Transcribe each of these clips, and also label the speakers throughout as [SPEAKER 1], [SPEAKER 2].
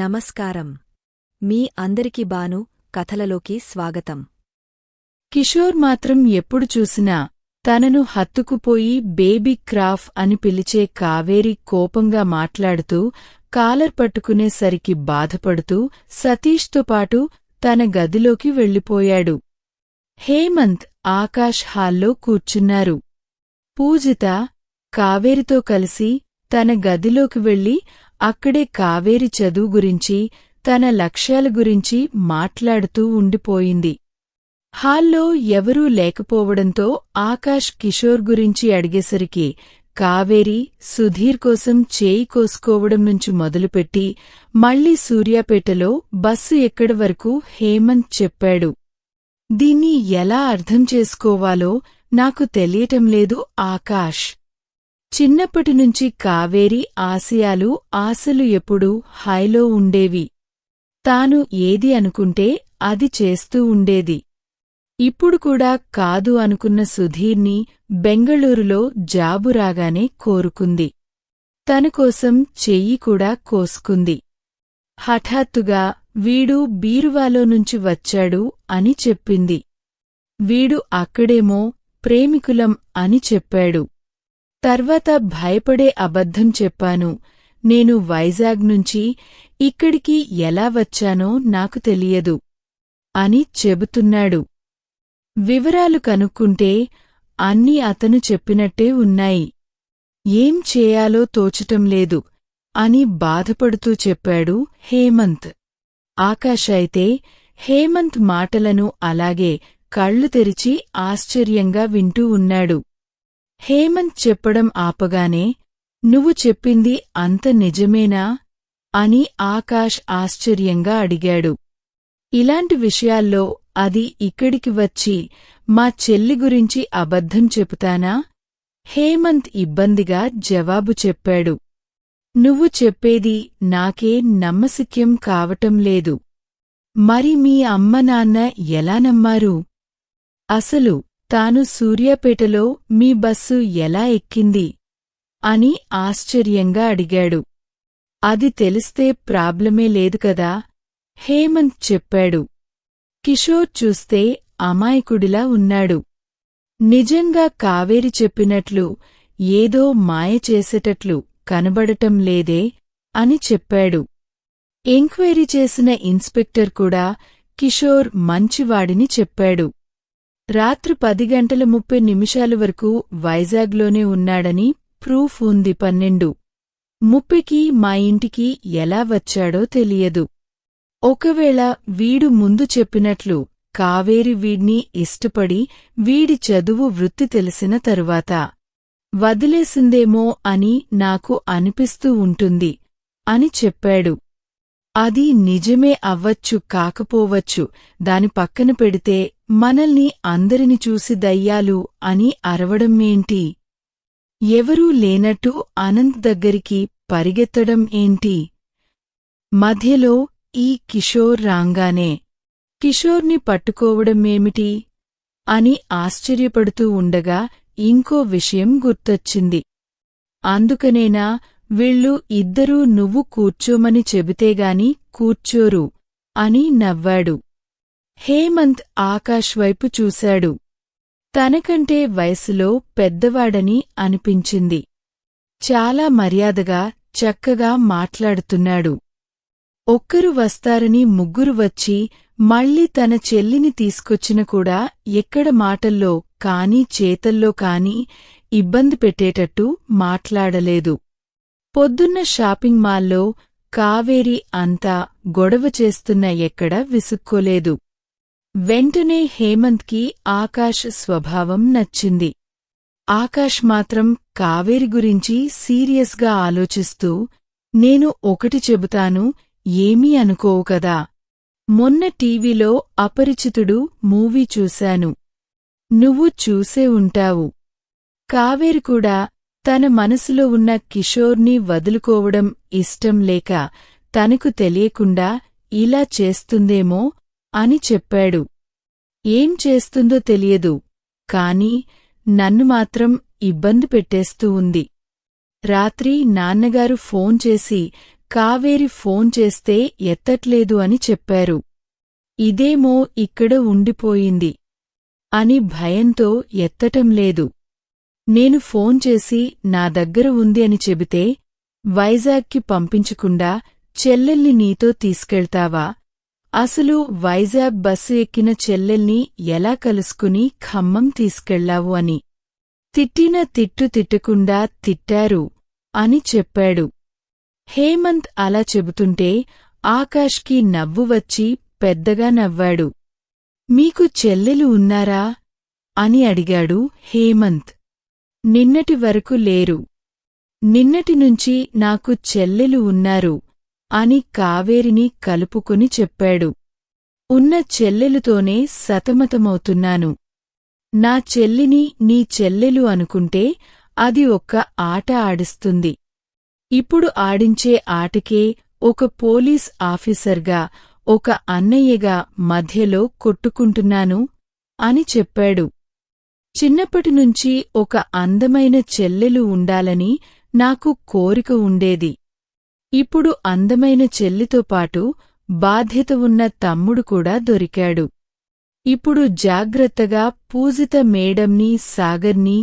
[SPEAKER 1] నమస్కారం. మీ అందరికి బాను కథలలోకి స్వాగతం.
[SPEAKER 2] కిషోర్ మాత్రం ఎప్పుడు చూసినా తనను హత్తుకుపోయి బేబీ క్రాఫ్ అని పిలిచే కావేరి కోపంగా మాట్లాడుతూ కాలర్ పట్టుకునేసరికి బాధపడుతూ సతీష్తో పాటు తన గదిలోకి వెళ్ళిపోయాడు. హేమంత్ ఆకాష్ హాల్లో కూర్చున్నారు. పూజిత కావేరితో కలిసి తన గదిలోకి వెళ్ళి అక్కడే కావేరి చదువు గురించి తన లక్ష్యాల గురించి మాట్లాడుతూ ఉండిపోయింది. హాల్లో ఎవరూ లేకపోవడంతో ఆకాష్ కిషోర్ గురించి అడిగేసరికి కావేరి సుధీర్ కోసం చేయి కోసుకోవడం నుంచి మొదలుపెట్టి మళ్ళీ సూర్యాపేటలో బస్సు ఎక్కడి వరకు హేమంత్ చెప్పాడు. దీన్ని ఎలా అర్థం చేసుకోవాలో నాకు తెలియటం లేదు ఆకాష్. చిన్నప్పటినుంచి కావేరి ఆశయాలు ఆశలు ఎప్పుడూ హైలో ఉండేవి. తాను ఏది అనుకుంటే అది చేస్తూ ఉండేది. ఇప్పుడు కూడా కాదు అనుకున్న సుధీర్ని బెంగళూరులో జాబు రాగానే కోరుకుంది. తనకోసం చెయ్యి కూడా కోసుకుంది. హఠాత్తుగా వీడు బీరువాలో నుంచి వచ్చాడు అని చెప్పింది. వీడు అక్కడేమో ప్రేమికులం అని చెప్పాడు. తర్వాత భయపడే అబద్ధం చెప్పాను. నేను వైజాగ్ నుంచి ఇక్కడికి ఎలా వచ్చానో నాకు తెలియదు. అని చెబుతున్నాడు. వివరాలు కనుక్కుంటే అన్నీ అతను చెప్పినట్టే ఉన్నాయి. ఏం చేయాలో తోచటం లేదు అని బాధపడుతూ చెప్పాడు హేమంత్. ఆకాష్ అయితే హేమంత్ మాటలను అలాగే కళ్ళు తెరిచి ఆశ్చర్యంగా వింటూ ఉన్నాడు. హేమంత్ చెప్పడం ఆపగానే నువ్వు చెప్పింది అంత నిజమేనా? అని ఆకాష్ ఆశ్చర్యంగా అడిగాడు. ఇలాంటి విషయాల్లో అది ఇక్కడికి వచ్చి మా చెల్లి గురించి అబద్ధం చెబుతానా హేమంత్ ఇబ్బందిగా జవాబు చెప్పాడు. నువ్వు చెప్పేది నాకే నమ్మశక్యం కావటం లేదు. మరి మీ అమ్మ నాన్న ఎలా నమ్మారు? అసలు తాను సూర్యాపేటలో మీ బస్సు ఎలా ఎక్కింది? అని ఆశ్చర్యంగా అడిగాడు. అది తెలిస్తే ప్రాబ్లమే లేదు కదా? హేమంత్ చెప్పాడు. కిషోర్ చూస్తే అమాయకుడిలా ఉన్నాడు. నిజంగా కావేరి చెప్పినట్లు ఏదో మాయ చేసేటట్లు కనబడటం లేదే అని చెప్పాడు. ఎంక్వైరీ చేసిన ఇన్స్పెక్టర్ కూడా కిషోర్ మంచివాడిని చెప్పాడు. రాత్రి పది గంటల ముప్పై నిమిషాల వరకు వైజాగ్లోనే ఉన్నాడని ప్రూఫ్ ఉంది పన్నెండు. ముప్పికి మా ఇంటికి ఎలా వచ్చాడో తెలియదు. ఒకవేళ వీడు ముందు చెప్పినట్లు కావేరి వీడ్ని ఇష్టపడి వీడి చదువు వృత్తి తెలిసిన తరువాత వదిలేసిందేమో అని నాకు అనిపిస్తూ ఉంటుంది అని చెప్పాడు. అది నిజమే అవ్వచ్చు కాకపోవచ్చు దాని పక్కన పెడితే మనల్ని అందరిని చూసి దయ్యాలు అని అరవడమేంటి ఎవరూ లేనట్టు అనంత్ దగ్గరికి పరిగెత్తడం ఏంటి? మధ్యలో ఈ కిషోర్ రాంగానే కిషోర్ని పట్టుకోవడమేమిటి అని ఆశ్చర్యపడుతూ ఉండగా ఇంకో విషయం గుర్తొచ్చింది. అందుకనేనా వీళ్ళు ఇద్దరూ నువ్వు కూర్చోమని చెబితేగాని కూర్చోరు అని నవ్వాడు. హేమంత్ ఆకాష్ వైపు చూశాడు. తనకంటే వయసులో పెద్దవాడని అనిపించింది. చాలా మర్యాదగా చక్కగా మాట్లాడుతున్నాడు. ఒక్కరు వస్తారని ముగ్గురు వచ్చి మళ్ళీ తన చెల్లిని తీసుకొచ్చిన కూడా ఎక్కడ మాటల్లో కాని చేతల్లో కాని ఇబ్బంది పెట్టేటట్టు మాట్లాడలేదు. పొద్దున్న షాపింగ్ మాల్లో కావేరి అంతా గొడవ చేస్తున్న ఎక్కడ విసుక్కోలేదు. వెంటనే హేమంత్కి ఆకాష్ స్వభావం నచ్చింది. ఆకాష్ మాత్రం కావేరి గురించి సీరియస్గా ఆలోచిస్తూ నేను ఒకటి చెబుతాను ఏమీ అనుకోవు కదా. మొన్న టీవీలో అపరిచితుడు మూవీ చూశాను. నువ్వు చూసే ఉంటావు. కావేరి కూడా తన మనసులో ఉన్న కిషోర్ని వదులుకోవడం ఇష్టం లేక తనకు తెలియకుండా ఇలా చేస్తుందేమో అని చెప్పాడు. ఏం చేస్తుందో తెలియదు కాని నన్ను మాత్రం ఇబ్బంది పెట్టేస్తూ ఉంది. రాత్రి నాన్నగారు ఫోన్ చేసి కావేరి ఫోన్ చేస్తే ఎత్తట్లేదు అని చెప్పారు. ఇదేమో ఇక్కడ ఉండిపోయింది అని భయంతో ఎత్తటం లేదు. నేను ఫోన్ చేసి నా దగ్గర ఉంది అని చెబితే వైజాగ్కి పంపించకుండా చెల్లెల్ని నీతో తీసుకెళ్తావా? అసలు వైజాగ్ బస్సు ఎక్కిన చెల్లెల్ని ఎలా కలుసుకుని ఖమ్మం తీసుకెళ్ళావు అని. తిట్టిన తిట్టు తిట్టకుండా తిట్టారు అని చెప్పాడు. హేమంత్ అలా చెబుతుంటే ఆకాష్కి నవ్వు వచ్చి పెద్దగా నవ్వాడు. మీకు చెల్లెలు ఉన్నారా? అని అడిగాడు హేమంత్. నిన్నటి వరకు లేరు. నిన్నటి నుంచి నాకు చెల్లెలు ఉన్నారు అని కావేరిని కలుపుకుని చెప్పాడు. ఉన్న చెల్లెలుతోనే సతమతమవుతున్నాను. నా చెల్లిని నీ చెల్లెలు అనుకుంటే అది ఒక్క ఆట ఆడిస్తుంది. ఇప్పుడు ఆడించే ఆటకే ఒక పోలీస్ ఆఫీసర్గా ఒక అన్నయ్యగా మధ్యలో కొట్టుకుంటున్నాను అని చెప్పాడు. చిన్నప్పటినుంచి ఒక అందమైన చెల్లెలు ఉండాలని నాకు కోరిక ఉండేది. ఇప్పుడు అందమైన చెల్లితో పాటు బాధ్యత ఉన్న తమ్ముడు కూడా దొరికాడు. ఇప్పుడు జాగ్రత్తగా పూజిత మేడంని సాగర్ని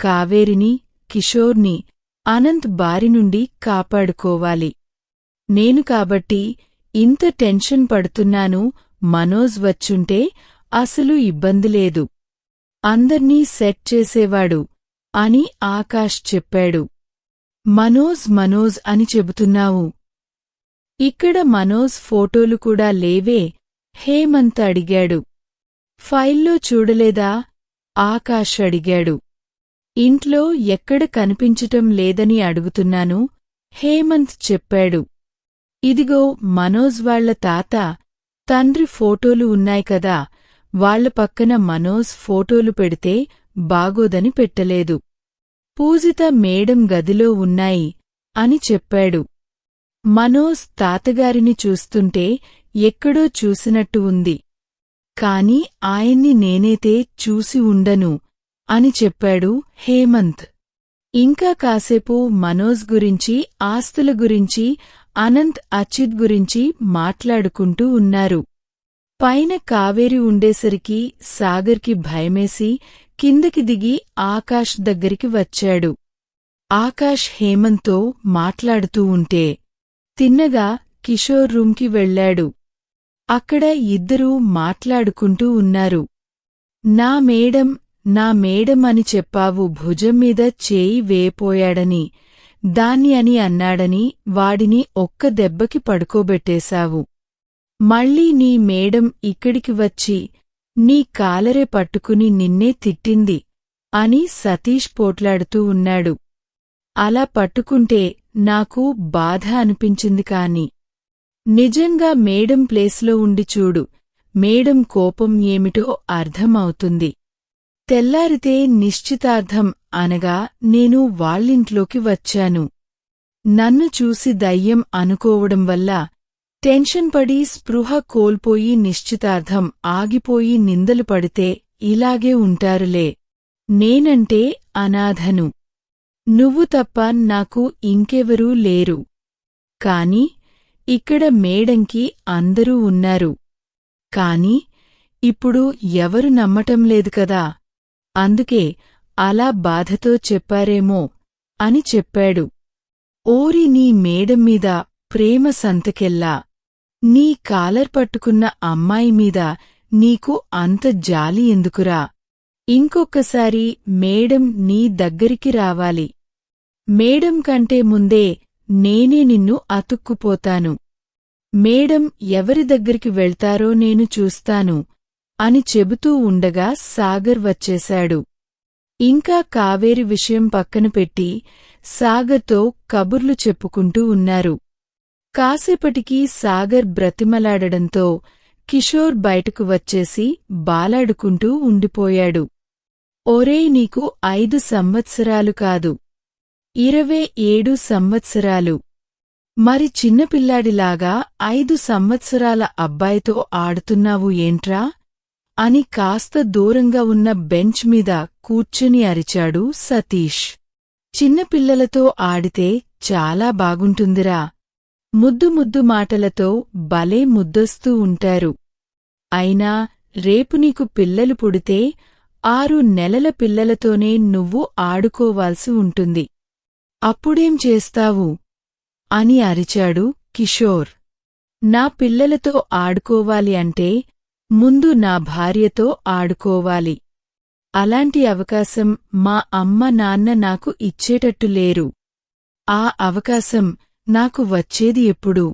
[SPEAKER 2] కావేరిని కిషోర్ని అనంత్ బారి నుండి కాపాడుకోవాలి. నేను కాబట్టి ఇంత టెన్షన్ పడుతున్నాను మనోజ్ వచ్చుంటే అసలు ఇబ్బంది లేదు. అందర్నీ సెట్ చేసేవాడు అని ఆకాష్ చెప్పాడు. మనోజ్ మనోజ్ అని చెబుతున్నావు. ఇక్కడ మనోజ్ ఫోటోలు కూడా లేవే హేమంత్ అడిగాడు. ఫైల్లో చూడలేదా? ఆకాష్ అడిగాడు. ఇంట్లో ఎక్కడ కనిపించటం లేదని అడుగుతున్నాను హేమంత్ చెప్పాడు. ఇదిగో మనోజ్ వాళ్ళ తాత తండ్రి ఫోటోలు ఉన్నాయి కదా వాళ్ళ పక్కన మనోజ్ ఫోటోలు పెడితే బాగోదని పెట్టలేదు. పూజిత మేడం గదిలో ఉన్నాయి అని చెప్పాడు. మనోజ్ తాతగారిని చూస్తుంటే ఎక్కడో చూసినట్టు ఉంది. కాని ఆయన్ని నేనైతే చూసి ఉండను అని చెప్పాడు హేమంత్. ఇంకా కాసేపు మనోజ్ గురించి ఆస్తుల గురించి అనంత్ అచిత్ గురించి మాట్లాడుకుంటూ ఉన్నారు. పైన కావేరి ఉండేసరికి సాగర్కి భయమేసి కిందకి దిగి ఆకాష్ దగ్గరికి వచ్చాడు. ఆకాష్ హేమంత్తో మాట్లాడుతూ ఉంటే తిన్నగా కిషోర్ రూంకి వెళ్ళాడు. అక్కడ ఇద్దరూ మాట్లాడుకుంటూ ఉన్నారు. నా మేడం నా మేడం అని చెప్పావు భుజం మీద చేయి వేపోయాడని దాన్ని అని అన్నాడని వాడిని ఒక్క దెబ్బకి పడుకోబెట్టేశావు. మళ్ళీ నీ మేడం ఇక్కడికి వచ్చి నీ కాలరే పట్టుకుని నిన్నే తిట్టింది అని సతీష్ పోట్లాడుతూ ఉన్నాడు. అలా పట్టుకుంటే నాకు బాధ అనిపించింది కాని. నిజంగా మేడం ప్లేస్లో ఉండి చూడు మేడం కోపం ఏమిటో అర్థమవుతుంది. తెల్లారితే నిశ్చితార్థం అనగా నేను వాళ్ళింట్లోకి వచ్చాను. నన్ను చూసి దయ్యం అనుకోవడం వల్ల టెన్షన్ పడి స్పృహ కోల్పోయి నిశ్చితార్థం ఆగిపోయి నిందలు పడితే ఇలాగే ఉంటారులే. నేనంటే అనాథను. నువ్వు తప్ప నాకు ఇంకెవరూ లేరు. కాని ఇక్కడ మేడంకి అందరూ ఉన్నారు. కాని ఇప్పుడు ఎవరు నమ్మటం లేదు కదా. అందుకే అలా బాధతో చెప్పారేమో అని చెప్పాడు. ఓరి నీ మేడం మీద ప్రేమ సంతకెల్లా. నీ కాలర్ పట్టుకున్న అమ్మాయి మీద నీకు అంత జాలి ఎందుకురా? ఇంకొక్కసారి మేడం నీ దగ్గరికి రావాలి. మేడం కంటే ముందే నేనే నిన్ను అతుక్కుపోతాను. మేడం ఎవరి దగ్గరికి వెళ్తారో నేను చూస్తాను అని చెబుతూ ఉండగా సాగర్ వచ్చేశాడు. ఇంకా కావేరి విషయం పక్కన పెట్టి సాగర్తో కబుర్లు చెప్పుకుంటూ ఉన్నారు. కాసేపటికి సాగర్ బ్రతిమలాడడంతో కిషోర్ బయటకు వచ్చేసి బాలాడుకుంటూ ఉండిపోయాడు. ఒరేయ్ నీకు ఐదు సంవత్సరాలు కాదు. ఇరవై ఏడు సంవత్సరాలు. మరి చిన్నపిల్లాడిలాగా ఐదు సంవత్సరాల అబ్బాయితో ఆడుతున్నావు ఏంట్రా? అని కాస్త దూరంగా ఉన్న బెంచ్ మీద కూర్చుని అరిచాడు సతీష్. చిన్నపిల్లలతో ఆడితే చాలా బాగుంటుందిరా. ముద్దు ముద్దు మాటలతో భలే ముద్దొస్తూ ఉంటారు. అయినా రేపు నీకు పిల్లలు పుడితే ఆరు నెలల పిల్లలతోనే నువ్వు ఆడుకోవాల్సి ఉంటుంది. అప్పుడేం చేస్తావు? అని అరిచాడు కిషోర్. నా పిల్లలతో ఆడుకోవాలి అంటే ముందు నా భార్యతో ఆడుకోవాలి. అలాంటి అవకాశం మా అమ్మ నాన్న నాకు ఇచ్చేటట్టు లేరు. ఆ అవకాశం నాకు వచ్చేది ఎప్పుడు?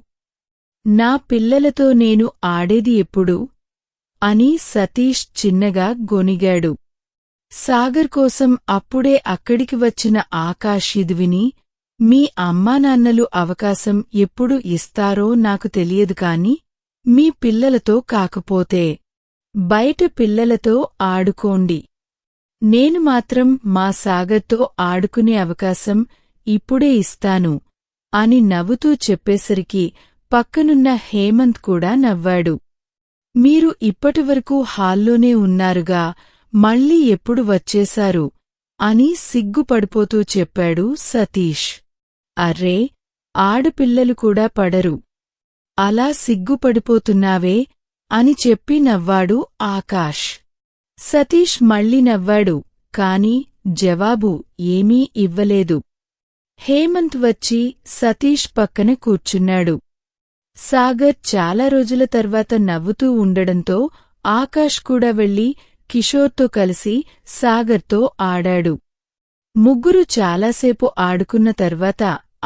[SPEAKER 2] నా పిల్లలతో నేను ఆడేది ఎప్పుడు? అని సతీష్ చిన్నగా గొనిగాడు సాగర్ కోసం అప్పుడే అక్కడికి వచ్చిన ఆకాష్ ఇది విని మీ అమ్మానాన్నలు అవకాశం ఎప్పుడు ఇస్తారో నాకు తెలియదు కాని మీ పిల్లలతో కాకపోతే బయట పిల్లలతో ఆడుకోండి. నేను మాత్రం మా సాగర్తో ఆడుకునే అవకాశం ఇప్పుడే ఇస్తాను. అని నవ్వుతూ చెప్పేసరికి పక్కనున్న హేమంత్ కూడా నవ్వాడు. మీరు ఇప్పటివరకు హాల్లోనే ఉన్నారుగా మళ్ళీ ఎప్పుడు వచ్చేశారు? అని సిగ్గుపడిపోతూ చెప్పాడు సతీష్. అర్రే ఆడపిల్లలు కూడా పడరు. అలా సిగ్గుపడిపోతున్నావే అని చెప్పి నవ్వాడు ఆకాష్. సతీష్ మళ్ళీ నవ్వాడు కాని జవాబు ఏమీ ఇవ్వలేదు. హేమంత్ వచ్చి సతీష్ పక్కన కూర్చున్నాడు. సాగర్ చాలా రోజుల తర్వాత నవ్వుతూ ఉండడంతో ఆకాష్ కూడా వెళ్ళి కిషోర్తో కలిసి సాగర్తో ఆడాడు. ముగ్గురు చాలాసేపు ఆడుకున్న తర్వాత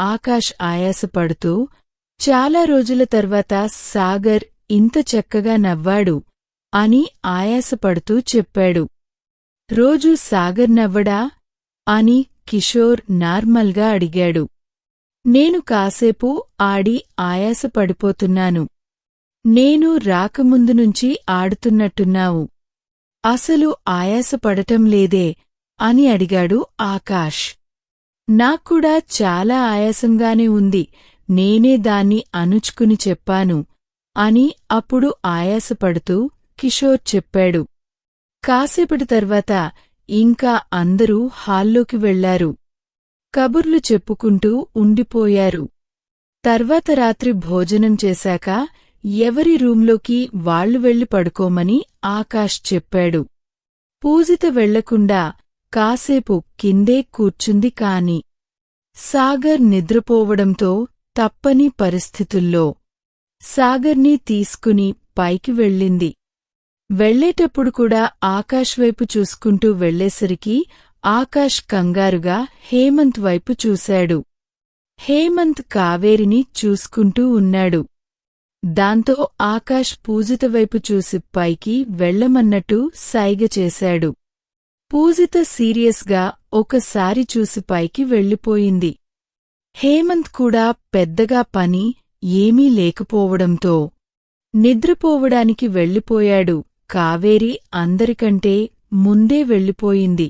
[SPEAKER 2] ఆకాష్ ఆయాసపడుతూ చాలా రోజుల తర్వాత సాగర్ ఇంత చక్కగా నవ్వాడు అని ఆయాసపడుతూ చెప్పాడు. రోజూ సాగర్ నవ్వడా అని కిషోర్ నార్మల్గా అడిగాడు. నేను కాసేపు ఆడి ఆయాసపడిపోతున్నాను. నేను రాకముందు నుంచి ఆడుతున్నట్టున్నావు. అసలు ఆయాసపడటం లేదే అని అడిగాడు ఆకాష్. నాక్కూడా చాలా ఆయాసంగానే ఉంది నేనే దాన్ని అనుచుకుని చెప్పాను అని అప్పుడు ఆయాసపడుతూ కిషోర్ చెప్పాడు. కాసేపటి తర్వాత ఇంకా అందరూ హాల్లోకి వెళ్ళారు. కబుర్లు చెప్పుకుంటూ ఉండిపోయారు. తర్వాత రాత్రి భోజనం చేశాక ఎవరి రూంలోకి వాళ్ళు వెళ్ళి పడుకోమని ఆకాష్ చెప్పాడు. పూజిత వెళ్ళకుండా కాసేపు కిందే కూర్చుంది కాని సాగర్ నిద్రపోవడంతో తప్పని పరిస్థితుల్లో సాగర్ని తీసుకుని పైకి వెళ్ళింది. వెళ్ళేటప్పుడు కూడా ఆకాష్ వైపు చూసుకుంటూ వెళ్ళేసరికి ఆకాష్ కంగారుగా హేమంత్ వైపు చూశాడు. హేమంత్ కావేరిని చూసుకుంటూ ఉన్నాడు. దాంతో ఆకాష్ పూజిత వైపు చూసి పైకి వెళ్ళమన్నట్టు సైగ చేశాడు. పూజిత సీరియస్గా ఒకసారి చూసి పైకి వెళ్ళిపోయింది. హేమంత్ కూడా పెద్దగా పని ఏమీ లేకపోవడంతో నిద్రపోవడానికి వెళ్ళిపోయాడు. కావేరి అందరికంటే ముందే వెళ్ళిపోయింది.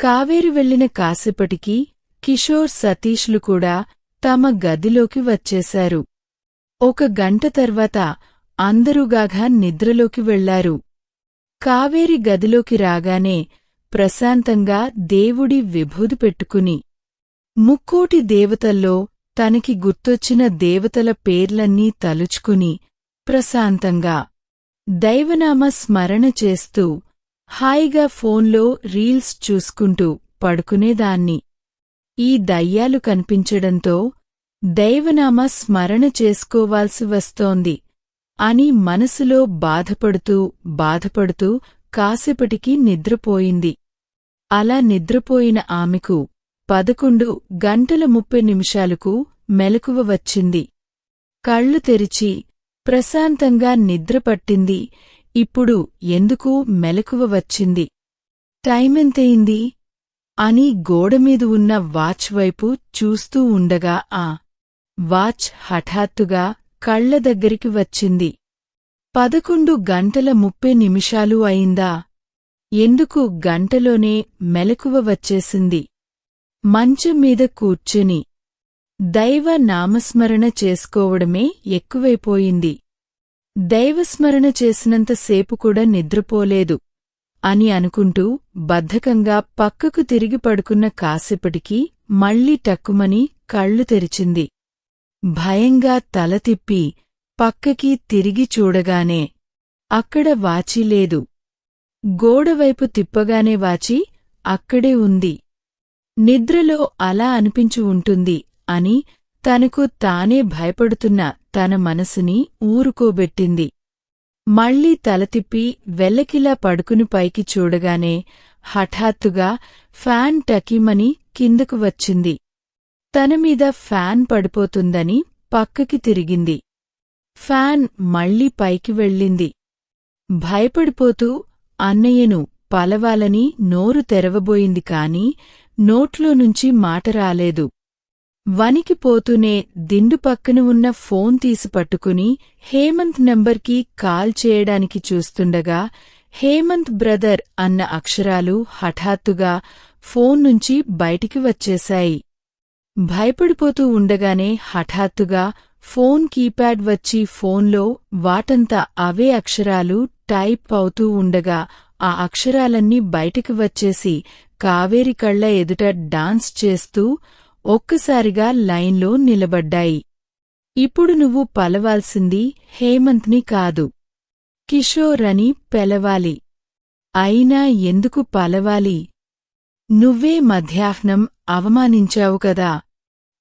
[SPEAKER 2] కావేరి వెళ్ళిన కాసేపటికి కిషోర్ సతీష్లు కూడా తమ గదిలోకి వచ్చేశారు. ఒక గంట తర్వాత అందరూగాగా నిద్రలోకి వెళ్ళారు. కావేరి గదిలోకి రాగానే ప్రశాంతంగా దేవుడి విభూది పెట్టుకుని ముక్కోటి దేవతల్లో తనకి గుర్తొచ్చిన దేవతల పేర్లన్నీ తలుచుకుని ప్రశాంతంగా దైవనామ స్మరణ చేస్తూ హాయిగా ఫోన్లో రీల్స్ చూసుకుంటూ పడుకునేదాన్ని. ఈ దయ్యాలు కనిపించడంతో దైవనామ స్మరణ చేసుకోవాల్సి వస్తోంది అని మనసులో బాధపడుతూ బాధపడుతూ కాసేపటికి నిద్రపోయింది. అలా నిద్రపోయిన ఆమెకు పదకొండు గంటల ముప్పై నిమిషాలకు మెలకువ వచ్చింది. కళ్ళు తెరిచి ప్రశాంతంగా నిద్రపట్టింది ఇప్పుడు ఎందుకు మెలకువ వచ్చింది? టైమెంతయింది? అని గోడమీద ఉన్న వాచ్ వైపు చూస్తూ ఉండగా ఆ వాచ్ హఠాత్తుగా కళ్ళ దగ్గరికి వచ్చింది. పదకొండు గంటల ముప్పై నిమిషాలు అయిందా? ఎందుకు గంటలోనే మెలకువ వచ్చేసింది? మంచం మీద కూర్చుని దైవ నామస్మరణ చేసుకోవడమే ఎక్కువైపోయింది. దైవస్మరణ చేసినంతసేపు కూడా నిద్రపోలేదు. అని అనుకుంటూ బద్ధకంగా పక్కకు తిరిగి పడుకున్న కాసేపటికి మళ్ళీ టక్కుమని కళ్ళు తెరిచింది. భయంగా తల తిప్పి పక్కకి తిరిగి చూడగానే అక్కడ వాచిలేదు గోడవైపు తిప్పగానే వాచి అక్కడే ఉంది. నిద్రలో అలా అనిపించి ఉంటుంది అని తనకు తానే భయపడుతున్న తన మనసుని ఊరుకోబెట్టింది. మళ్ళీ తలతిప్పి వెల్లకిలా పడుకుని పైకి చూడగానే హఠాత్తుగా ఫ్యాన్ టకీమని కిందకు వచ్చింది. తనమీద ఫ్యాన్ పడిపోతుందని పక్కకి తిరిగింది. ఫ్యాన్ మళ్ళీ పైకి వెళ్ళింది. భయపడిపోతూ అన్నయ్యను పలవాలని నోరు తెరవబోయింది కాని నోట్లో నుంచి మాట రాలేదు. వణికిపోతూనే దిండు పక్కన ఉన్న ఫోన్ తీసి పట్టుకుని హేమంత్ నంబర్కి కాల్ చేయడానికి చూస్తుండగా హేమంత్ బ్రదర్ అన్న అక్షరాలు హఠాత్తుగా ఫోన్ నుంచి బయటికి వచ్చేశాయి. భయపడిపోతూ ఉండగానే హఠాత్తుగా ఫోన్ కీప్యాడ్ వచ్చి ఫోన్లో వాటంతా అవే అక్షరాలు టైప్ అవుతూ ఉండగా ఆ అక్షరాలన్నీ బయటికి వచ్చేసి కావేరి కళ్ళ ఎదుట డాన్స్ చేస్తూ ఒక్కసారిగా లైన్లో నిలబడ్డాయి. ఇప్పుడు నువ్వు పలవాల్సింది హేమంత్ని కాదు. కిషోర్ అని పెలవాలి. అయినా ఎందుకు పలవాలి? నువ్వే మధ్యాహ్నం అవమానించావు కదా.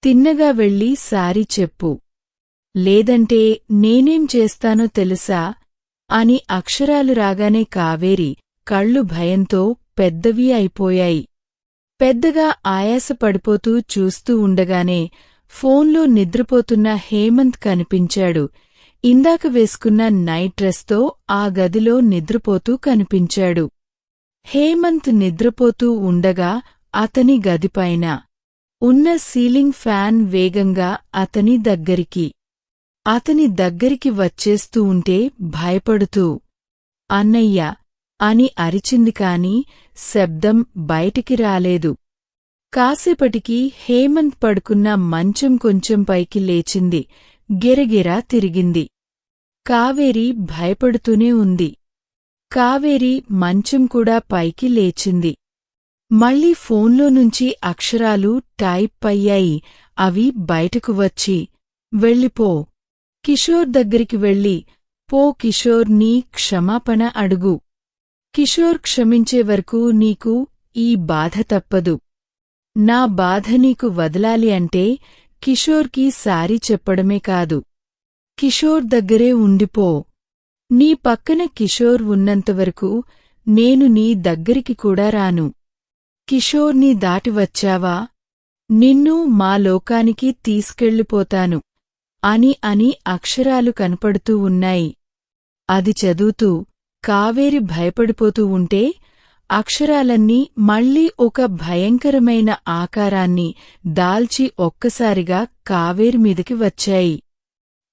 [SPEAKER 2] తిన్నగా వెళ్ళి సారీ చెప్పు. లేదంటే నేనేం చేస్తానో తెలుసా? అని అక్షరాలు రాగానే కావేరి కళ్ళు భయంతో పెద్దవి అయిపోయాయి. పెద్దగా ఆయాసపడిపోతూ చూస్తూ ఉండగానే ఫోన్లో నిద్రపోతున్న హేమంత్ కనిపించాడు. ఇందాక వేసుకున్న నైట్ డ్రెస్తో ఆ గదిలో నిద్రపోతూ కనిపించాడు. హేమంత్ నిద్రపోతూ ఉండగా అతని గదిపైన ఉన్న సీలింగ్ ఫ్యాన్ వేగంగా అతని దగ్గరికి అతని దగ్గరికి వచ్చేస్తూ ఉంటే భయపడుతూ అన్నయ్య అని అరిచింది కాని శబ్దం బయటికి రాలేదు. కాసేపటికి హేమంత్ పడుకున్న మంచం కొంచెం పైకి లేచింది. గిరగిరా తిరిగింది. కావేరి భయపడుతూనే ఉంది. కావేరి మంచం కూడా పైకి లేచింది. మళ్ళీ ఫోన్లో నుంచి అక్షరాలు టైప్ అయ్యాయి. అవి బయటకు వచ్చి వెళ్ళిపో. కిషోర్ దగ్గరికి వెళ్ళి పో కిషోర్ నీ క్షమాపణ అడుగు. కిషోర్ క్షమించే వరకు నీకు ఈ బాధ తప్పదు. నా బాధ నీకు వదలాలి అంటే కిషోర్కి సారీ చెప్పడమే కాదు. కిషోర్ దగ్గరే ఉండిపో. నీ పక్కన కిషోర్ ఉన్నంతవరకు నేను నీ దగ్గరికి కూడా రాను. కిషోర్ని దాటి వచ్చావా? నిన్ను మా లోకానికి తీసుకెళ్ళిపోతాను. అని అని అక్షరాలు కనపడుతూ ఉన్నాయి. అది చదువుతూ కావేరి భయపడిపోతూ ఉంటే అక్షరాలన్నీ మళ్ళీ ఒక భయంకరమైన ఆకారాన్ని దాల్చి ఒక్కసారిగా కావేరి మీదకి వచ్చాయి.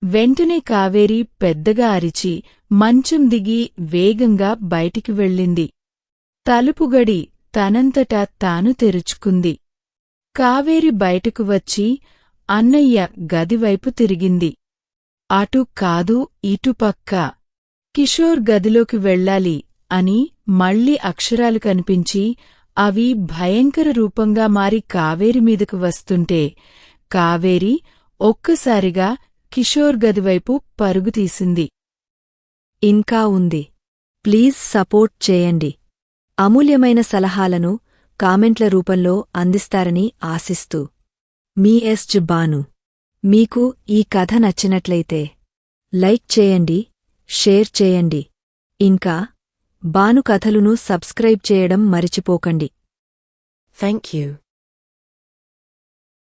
[SPEAKER 2] వెంటనే కావేరి పెద్దగా అరిచి మంచం దిగి వేగంగా బయటికి వెళ్ళింది. తలుపుగడి తనంతటా తాను తెరుచుకుంది. కావేరి బయటకు వచ్చి అన్నయ్య గదివైపు తిరిగింది. అటు కాదు ఇటుపక్క కిషోర్ గదిలోకి వెళ్ళాలి అని మళ్ళీ అక్షరాలు కనిపించి అవి భయంకర రూపంగా మారి కావేరి మీదకు వస్తుంటే కావేరి ఒక్కసారిగా కిషోర్ గదివైపు పరుగుతీసింది
[SPEAKER 1] ఇంకా ఉంది. ప్లీజ్ సపోర్ట్ చేయండి. అమూల్యమైన సలహాలను కామెంట్ల రూపంలో అందిస్తారని ఆశిస్తూ. మీ ఎస్ బాను మీకు ఈ కథ నచ్చినట్లయితే లైక్ చేయండి. షేర్ చేయండి. ఇంకా బాను కథలును సబ్స్క్రైబ్ చేయడం మరిచిపోకండి.
[SPEAKER 3] Thank you